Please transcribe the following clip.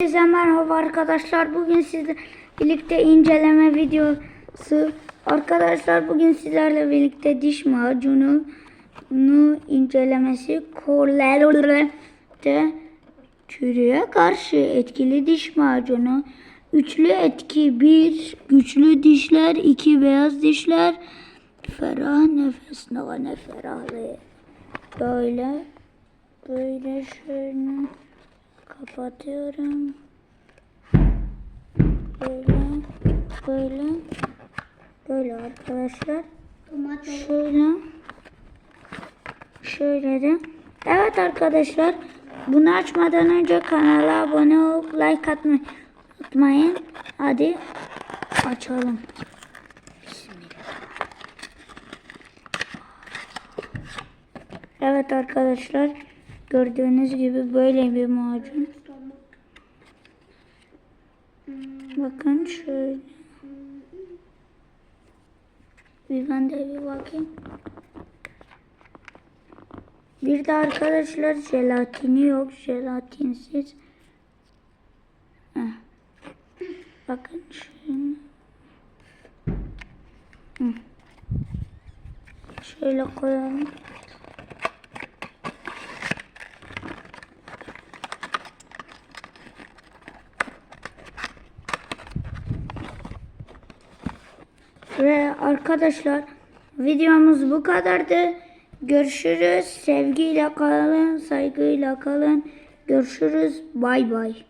Herkese merhaba arkadaşlar. Bugün sizle birlikte inceleme videosu. Arkadaşlar bugün sizlerle birlikte diş macunu nu incelemesi Colgate çürüye karşı etkili diş macunu. Üçlü etki bir güçlü dişler, iki beyaz dişler. Ferah nefes ne ne ferahlığı. Böyle böyle şöyle kapatıyorum. Böyle böyle böyle arkadaşlar. Şöyle şöyle de. Evet arkadaşlar bunu açmadan önce kanala abone olup like atmayı unutmayın. Hadi açalım. Evet arkadaşlar gördüğünüz gibi böyle bir macun. Bakın şöyle. Bir ben de bir bakayım. Bir de arkadaşlar jelatini yok. Jelatinsiz. Heh. Bakın şöyle. Şöyle koyalım. Ve arkadaşlar videomuz bu kadardı. Görüşürüz. Sevgiyle kalın, saygıyla kalın. Görüşürüz. Bay bay.